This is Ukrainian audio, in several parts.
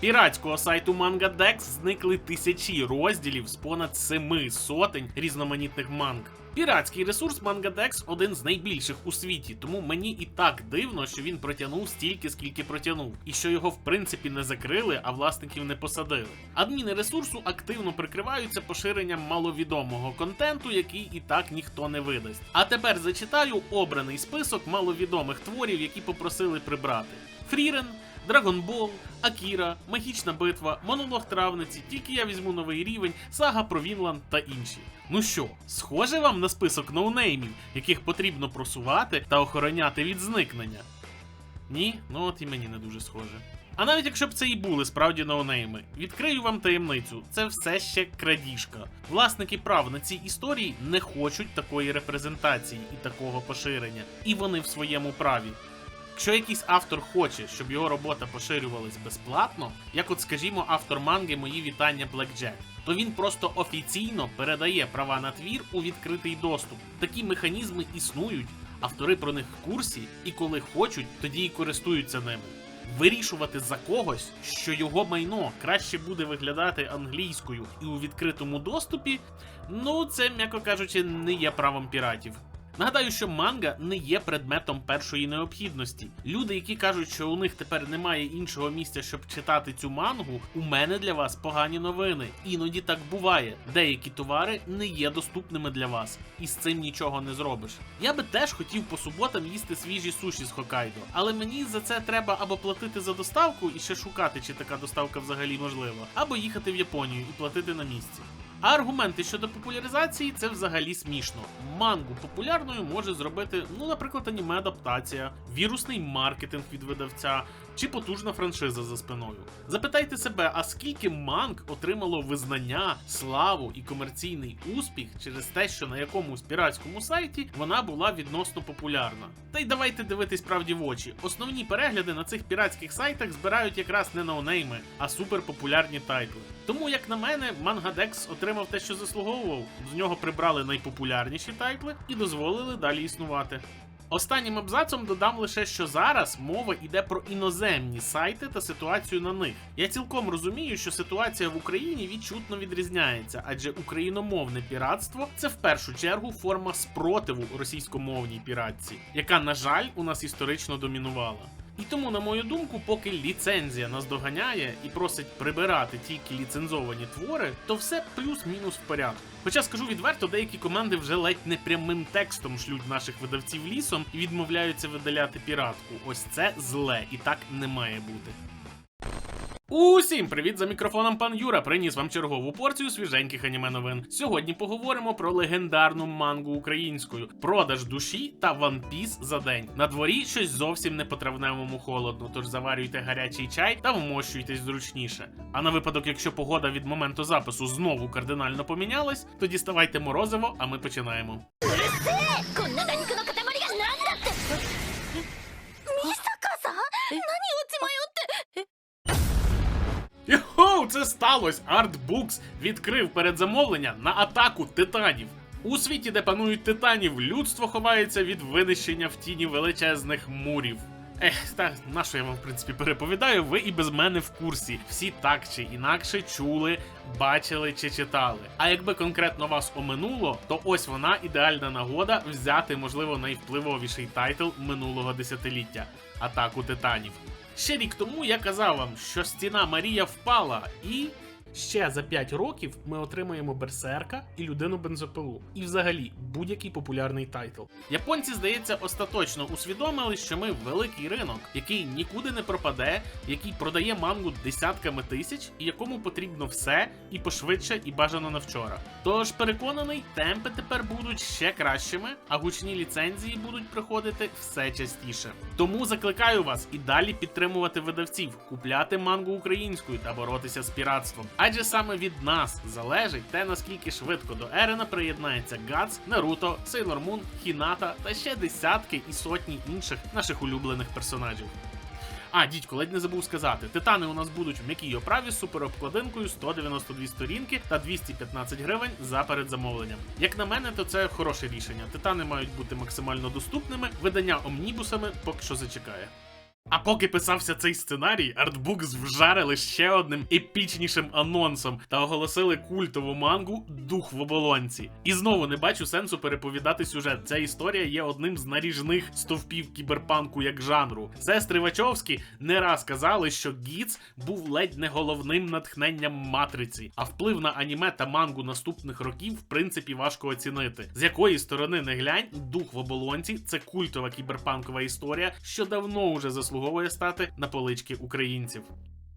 піратського сайту MangaDex зникли тисячі розділів з понад семи сотень різноманітних манг. Піратський ресурс MangaDex один з найбільших у світі, тому мені і так дивно, що він протягнув стільки, скільки протягнув, і що його в принципі не закрили, а власників не посадили. Адміни ресурсу активно прикриваються поширенням маловідомого контенту, який і так ніхто не видасть. А тепер зачитаю обраний список маловідомих творів, які попросили прибрати: Фрірен. Драгонбол, Акіра, Магічна битва, Монолог травниці, тільки я візьму новий рівень, сага про Вінланд та інші. Ну що, схоже вам на список ноунеймів, яких потрібно просувати та охороняти від зникнення? Ні, ну от і мені не дуже схоже. А навіть якщо б це і були справді ноунейми, відкрию вам таємницю, це все ще крадіжка. Власники прав на ці історії не хочуть такої репрезентації і такого поширення, і вони в своєму праві. Якщо якийсь автор хоче, щоб його робота поширювалась безплатно, як от скажімо, автор манги Мої вітання Blackjack, то він просто офіційно передає права на твір у відкритий доступ. Такі механізми існують, автори про них в курсі, і коли хочуть, тоді і користуються ними. Вирішувати за когось, що його майно краще буде виглядати англійською і у відкритому доступі, ну це, м'яко кажучи, не є правом піратів. Нагадаю, що манга не є предметом першої необхідності. Люди, які кажуть, що у них тепер немає іншого місця, щоб читати цю мангу, у мене для вас погані новини. Іноді так буває. Деякі товари не є доступними для вас, і з цим нічого не зробиш. Я би теж хотів по суботам їсти свіжі суші з Хокайдо, але мені за це треба або платити за доставку і ще шукати, чи така доставка взагалі можлива, або їхати в Японію і платити на місці. А аргументи щодо популяризації це взагалі смішно. Мангу популярною може зробити, ну, наприклад, аніме-адаптація, вірусний маркетинг від видавця чи потужна франшиза за спиною. Запитайте себе, а скільки манг отримало визнання, славу і комерційний успіх через те, що на якомусь піратському сайті вона була відносно популярна. Та й давайте дивитись правді в очі. Основні перегляди на цих піратських сайтах збирають якраз не ноунейми, а суперпопулярні тайтли. Тому, як на мене, MangaDex отримав те, що заслуговував. З нього прибрали найпопулярніші тайтли і дозволили далі існувати. Останнім абзацом додам лише, що зараз мова йде про іноземні сайти та ситуацію на них. Я цілком розумію, що ситуація в Україні відчутно відрізняється, адже україномовне піратство це в першу чергу форма спротиву російськомовній піратці, яка, на жаль, у нас історично домінувала. І тому, на мою думку, поки ліцензія нас доганяє і просить прибирати тільки ліцензовані твори, то все плюс-мінус в порядку. Хоча скажу відверто, деякі команди вже ледь не прямим текстом шлють наших видавців лісом і відмовляються видаляти піратку. Ось це зле, і так не має бути. Усім привіт за мікрофоном пан Юра. Приніс вам чергову порцію свіженьких аніме новин. Сьогодні поговоримо про легендарну мангу українською, продаж душі та Piece за день. На дворі щось зовсім не по травневому холодно, тож заварюйте гарячий чай та вмощуйтесь зручніше. А на випадок, якщо погода від моменту запису знову кардинально помінялась, то діставайте морозиво, а ми починаємо. Йоу, це сталося! Артбукс відкрив передзамовлення на атаку титанів. У світі, де панують титанів, людство ховається від винищення в тіні величезних мурів. Ех, та на що я вам в принципі переповідаю, ви і без мене в курсі. Всі так чи інакше чули, бачили чи читали. А якби конкретно вас оминуло, то ось вона ідеальна нагода взяти, можливо, найвпливовіший тайтл минулого десятиліття атаку титанів. Ще рік тому я казав вам, що стіна Марія впала, і ще за 5 років ми отримаємо берсерка і людину бензопилу. І взагалі будь-який популярний тайтл. Японці, здається, остаточно усвідомили, що ми великий ринок, який нікуди не пропаде, який продає мангу десятками тисяч, і якому потрібно все і пошвидше, і бажано на вчора. Тож переконаний, темпи тепер будуть ще кращими, а гучні ліцензії будуть приходити все частіше. Тому закликаю вас і далі підтримувати видавців, купляти мангу українською та боротися з піратством. Адже саме від нас залежить те, наскільки швидко до Ерена приєднається Гац, Наруто, Сейлор Мун, Хіната та ще десятки і сотні інших наших улюблених персонажів. А, дідько, ледь не забув сказати. Титани у нас будуть в м'якій оправі з суперобкладинкою 192 сторінки та 215 гривень за передзамовленням. Як на мене, то це хороше рішення. Титани мають бути максимально доступними. Видання омнібусами поки що зачекає. А поки писався цей сценарій, Артбукс вжарили ще одним епічнішим анонсом та оголосили культову мангу Дух в оболонці. І знову не бачу сенсу переповідати сюжет. Ця історія є одним з наріжних стовпів кіберпанку як жанру. Сестри Вачовські не раз казали, що Гіц був ледь не головним натхненням матриці, а вплив на аніме та мангу наступних років в принципі важко оцінити. З якої сторони не глянь, дух в оболонці це культова кіберпанкова історія, що давно уже заслуговує стати на полички українців.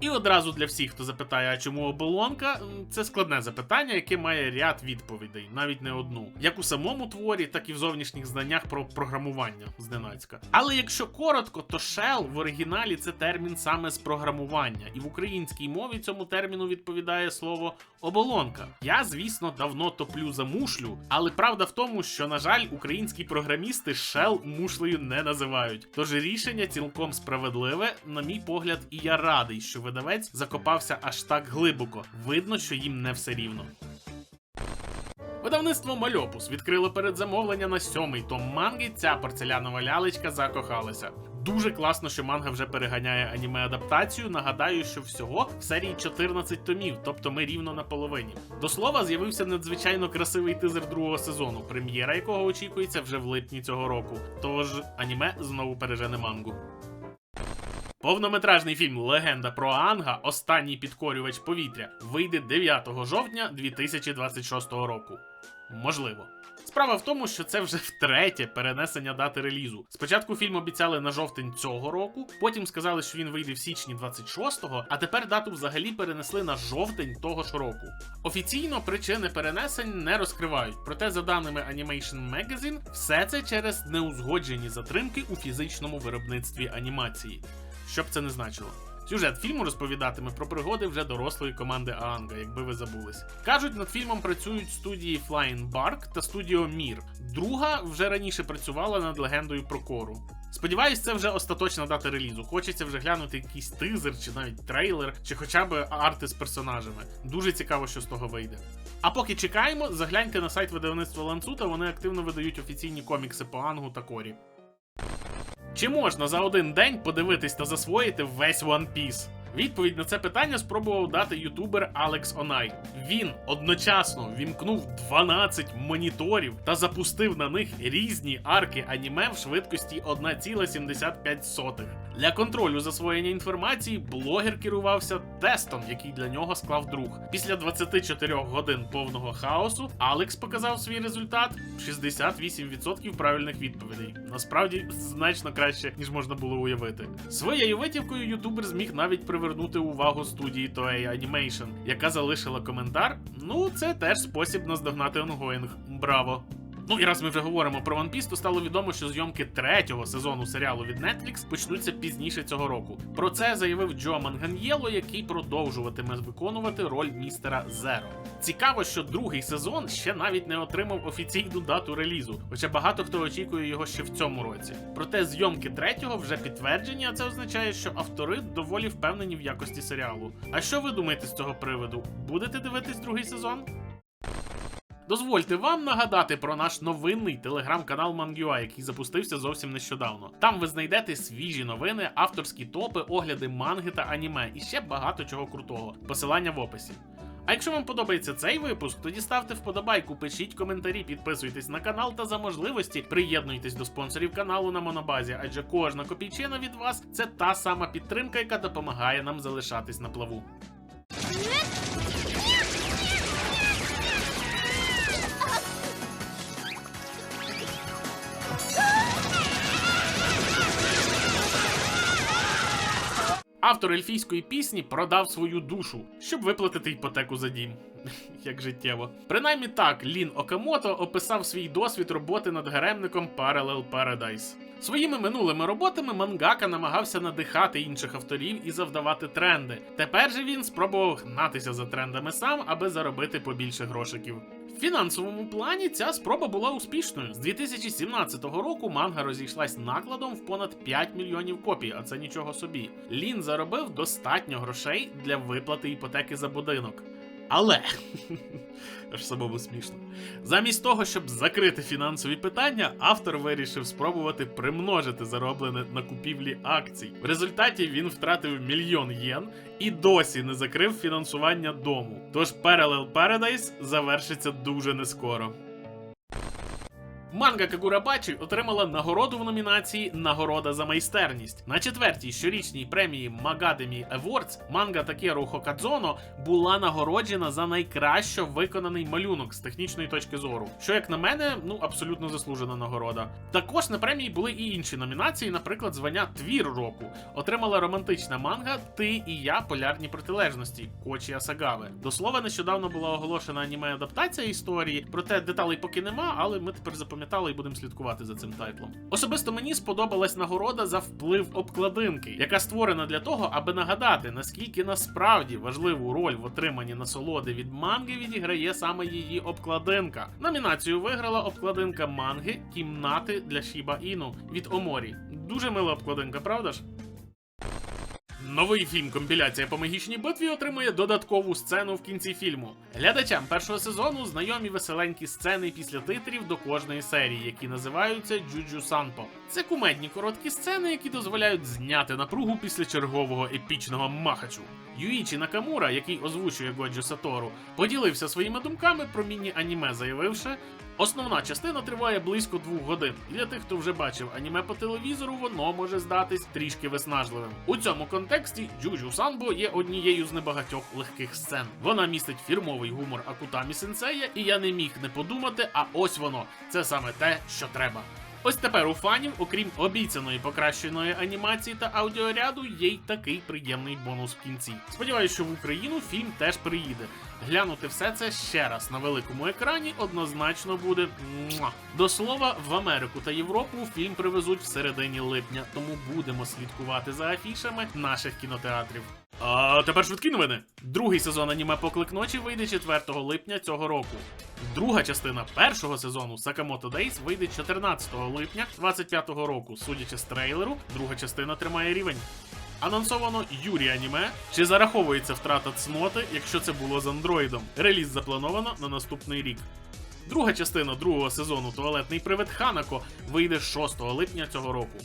І одразу для всіх, хто запитає, а чому оболонка, це складне запитання, яке має ряд відповідей, навіть не одну, як у самому творі, так і в зовнішніх знаннях про програмування зненацька. Але якщо коротко, то shell в оригіналі це термін саме з програмування, і в українській мові цьому терміну відповідає слово оболонка. Я, звісно, давно топлю за мушлю, але правда в тому, що, на жаль, українські програмісти shell мушлею не називають. Тож рішення цілком справедливе, на мій погляд, і я радий, що видавець закопався аж так глибоко. Видно, що їм не все рівно. Видавництво Мальопус відкрило передзамовлення на сьомий том манги. Ця порцелянова лялечка закохалася. Дуже класно, що манга вже переганяє аніме адаптацію. Нагадаю, що всього в серії 14 томів, тобто ми рівно на половині. До слова, з'явився надзвичайно красивий тизер другого сезону, прем'єра якого очікується вже в липні цього року. Тож аніме знову пережене мангу. Повнометражний фільм Легенда про Анга Останній підкорювач повітря вийде 9 жовтня 2026 року. Можливо. Справа в тому, що це вже втретє перенесення дати релізу. Спочатку фільм обіцяли на жовтень цього року, потім сказали, що він вийде в січні 26-го, а тепер дату взагалі перенесли на жовтень того ж року. Офіційно причини перенесень не розкривають, проте, за даними Animation Magazine, все це через неузгоджені затримки у фізичному виробництві анімації. Що б це не значило. Сюжет фільму розповідатиме про пригоди вже дорослої команди Аанга, якби ви забулись. Кажуть, над фільмом працюють студії Flying Bark та студіо Мір. Друга вже раніше працювала над легендою про кору. Сподіваюсь, це вже остаточна дата релізу. Хочеться вже глянути якийсь тизер, чи навіть трейлер, чи хоча б арти з персонажами. Дуже цікаво, що з того вийде. А поки чекаємо, загляньте на сайт видавництва Ланцута, вони активно видають офіційні комікси по Ангу та Корі. Чи можна за один день подивитись та засвоїти весь One Piece? Відповідь на це питання спробував дати ютубер Алекс Онай. Він одночасно вімкнув 12 моніторів та запустив на них різні арки аніме в швидкості 1,75. Для контролю засвоєння інформації блогер керувався тестом, який для нього склав друг. Після 24 годин повного хаосу Алекс показав свій результат 68% правильних відповідей. Насправді значно краще, ніж можна було уявити. Своєю витівкою ютубер зміг навіть привернути увагу студії Toei Animation, яка залишила коментар. Ну, це теж спосіб наздогнати онгоїнг. Браво! Ну і раз ми вже говоримо про One Piece, то стало відомо, що зйомки третього сезону серіалу від Netflix почнуться пізніше цього року. Про це заявив Джо Манганьєло, який продовжуватиме виконувати роль містера Зеро. Цікаво, що другий сезон ще навіть не отримав офіційну дату релізу, хоча багато хто очікує його ще в цьому році. Проте зйомки третього вже підтверджені, а це означає, що автори доволі впевнені в якості серіалу. А що ви думаєте з цього приводу? Будете дивитись другий сезон? Дозвольте вам нагадати про наш новинний телеграм-канал Mangua, який запустився зовсім нещодавно. Там ви знайдете свіжі новини, авторські топи, огляди манги та аніме і ще багато чого крутого. Посилання в описі. А якщо вам подобається цей випуск, тоді ставте вподобайку, пишіть коментарі, підписуйтесь на канал та за можливості приєднуйтесь до спонсорів каналу на Монобазі, адже кожна копійчина від вас це та сама підтримка, яка допомагає нам залишатись на плаву. Автор ельфійської пісні продав свою душу, щоб виплатити іпотеку за дім. Як життєво. Принаймні так Лін Окамото описав свій досвід роботи над гаремником Parallel Paradise. Своїми минулими роботами мангака намагався надихати інших авторів і завдавати тренди. Тепер же він спробував гнатися за трендами сам, аби заробити побільше грошиків. Фінансовому плані ця спроба була успішною. З 2017 року манга розійшлась накладом в понад 5 мільйонів копій, а це нічого собі. Лін заробив достатньо грошей для виплати іпотеки за будинок. Але аж самому смішно. Замість того, щоб закрити фінансові питання, автор вирішив спробувати примножити зароблене на купівлі акцій. В результаті він втратив мільйон єн і досі не закрив фінансування дому. Тож Parallel Paradise завершиться дуже нескоро. Манга Кагурабачі отримала нагороду в номінації Нагорода за майстерність. На четвертій щорічній премії Magademy Awards манга Такеру Хокадзоно була нагороджена за найкраще виконаний малюнок з технічної точки зору. Що, як на мене, ну абсолютно заслужена нагорода. Також на премії були і інші номінації, наприклад, звання Твір року. Отримала романтична манга Ти і я полярні протилежності Кочі Асагаве. До слова, нещодавно була оголошена аніме адаптація історії, проте деталей поки нема, але ми тепер запам'ятали і будемо слідкувати за цим тайтлом. Особисто мені сподобалась нагорода за вплив обкладинки, яка створена для того, аби нагадати, наскільки насправді важливу роль в отриманні насолоди від манги відіграє саме її обкладинка. Номінацію виграла обкладинка манги Кімнати для Шіба Іну від Оморі. Дуже мила обкладинка, правда ж? Новий фільм Компіляція по магічній битві отримує додаткову сцену в кінці фільму. Глядачам першого сезону знайомі веселенькі сцени після титрів до кожної серії, які називаються Джуджу Санпо. Це кумедні короткі сцени, які дозволяють зняти напругу після чергового епічного махачу. Юїчі Накамура, який озвучує Годжо Сатору, поділився своїми думками про міні-аніме, заявивши. Основна частина триває близько двох годин. Для тих, хто вже бачив аніме по телевізору, воно може здатись трішки виснажливим. У цьому контексті Джуджу Санбо є однією з небагатьох легких сцен. Вона містить фірмовий гумор Акутамі Сенсея, і я не міг не подумати, а ось воно. Це саме те, що треба. Ось тепер у фанів, окрім обіцяної покращеної анімації та аудіоряду, є й такий приємний бонус в кінці. Сподіваюсь, що в Україну фільм теж приїде. Глянути все це ще раз на великому екрані однозначно буде. До слова, в Америку та Європу фільм привезуть в середині липня, тому будемо слідкувати за афішами наших кінотеатрів. А тепер швидкі новини. Другий сезон аніме Поклик ночі вийде 4 липня цього року. Друга частина першого сезону Sakamoto Days вийде 14 липня 25-го року. Судячи з трейлеру, друга частина тримає рівень. Анонсовано Юрі аніме. Чи зараховується втрата цноти, якщо це було з андроїдом? Реліз заплановано на наступний рік. Друга частина другого сезону Туалетний привид Ханако вийде 6 липня цього року.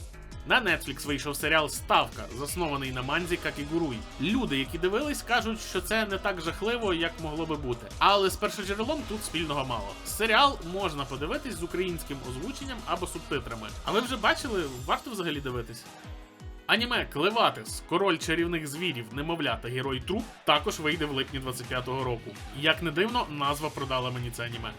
На Netflix вийшов серіал Ставка, заснований на манзі Какігуруй. Люди, які дивились, кажуть, що це не так жахливо, як могло би бути. Але з першоджерелом тут спільного мало. Серіал можна подивитись з українським озвученням або субтитрами. А ви вже бачили, варто взагалі дивитись. Аніме Клеватис, король чарівних звірів, немовля та герой труп також вийде в липні 25-го року. Як не дивно, назва продала мені це аніме.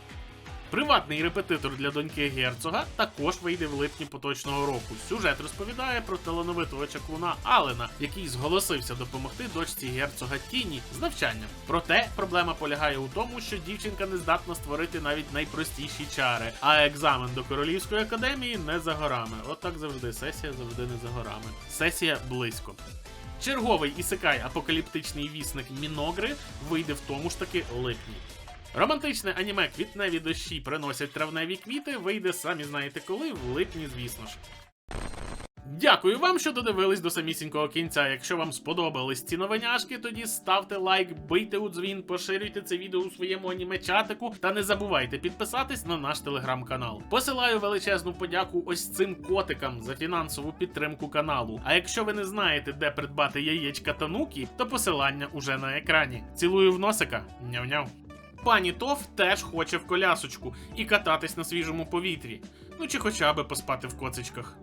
Приватний репетитор для доньки герцога також вийде в липні поточного року. Сюжет розповідає про талановитого чаклуна Алена, який зголосився допомогти дочці герцога Тіні з навчанням. Проте проблема полягає у тому, що дівчинка не здатна створити навіть найпростіші чари, а екзамен до королівської академії не за горами. Отак завжди сесія завжди не за горами. Сесія близько. Черговий ісекай апокаліптичний вісник Міногри вийде в тому ж таки липні. Романтичне аніме квітневі дощі приносять травневі квіти, вийде самі знаєте коли, в липні, звісно ж. Дякую вам, що додивились до самісінького кінця. Якщо вам сподобались ці новиняшки, тоді ставте лайк, бийте у дзвін, поширюйте це відео у своєму аніме-чатику та не забувайте підписатись на наш телеграм-канал. Посилаю величезну подяку ось цим котикам за фінансову підтримку каналу. А якщо ви не знаєте, де придбати яєчка та нуки, то посилання уже на екрані. Цілую в носика. Няв-няв. Пані Тоф теж хоче в колясочку і кататись на свіжому повітрі. Ну чи хоча би поспати в коцичках.